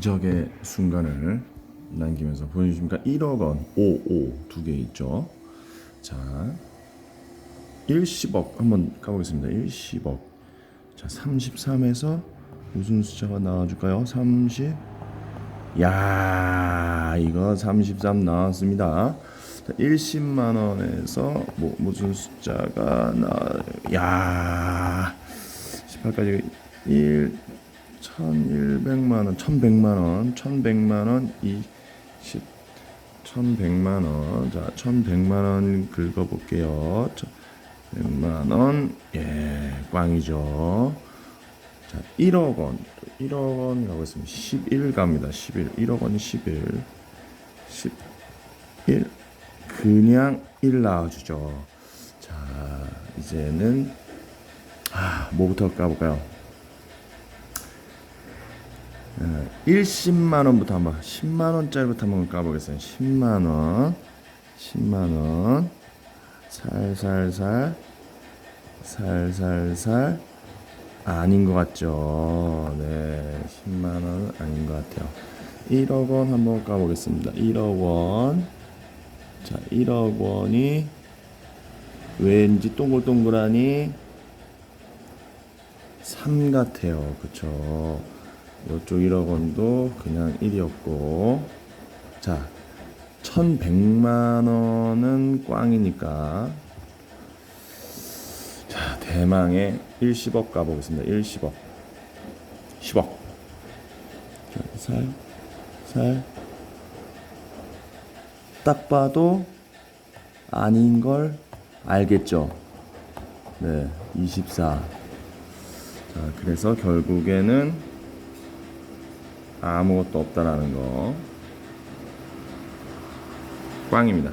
기적의 순간을 남기면서 보여주십니까? 1억 원, 5, 5 두 개 있죠. 자, 110억 한번 가보겠습니다. 110억. 자, 33에서 무슨 숫자가 나와줄까요? 30. 야, 이거 33 나왔습니다. 자, 10만 원에서 뭐 무슨 숫자가 나? 야, 18까지 1 1,100만 원, 1,100만 원, 1,100만 원, 20 1,100만 원. 자, 1,100만 원 긁어 볼게요. 100만 원. 예, 꽝이죠. 자, 1억 원. 1억 원 가고 있습니다. 11 갑니다. 11. 1억 원이 11. 11. 그냥 1 나와주죠. 자, 이제는 아, 뭐부터 까볼까요? 1십만 원부터 한번 10만 원짜리부터 한번 까보겠습니다. 10만 원, 10만 원, 살살살, 살살살 아닌 것 같죠? 네, 10만 원 아닌 것 같아요. 1억 원 한번 까보겠습니다. 1억 원, 자, 1억 원이 왠지 동글동글하니 3 같아요. 그쵸? 이쪽 1억 원도 그냥 1이었고. 자 1100만 원은 꽝이니까. 자 대망의 1 10억 가보겠습니다. 1 10억. 10억. 자, 살, 살. 딱 봐도 아닌 걸 알겠죠? 네, 24 자, 그래서 결국에는 아무것도 없다라는 거 꽝입니다.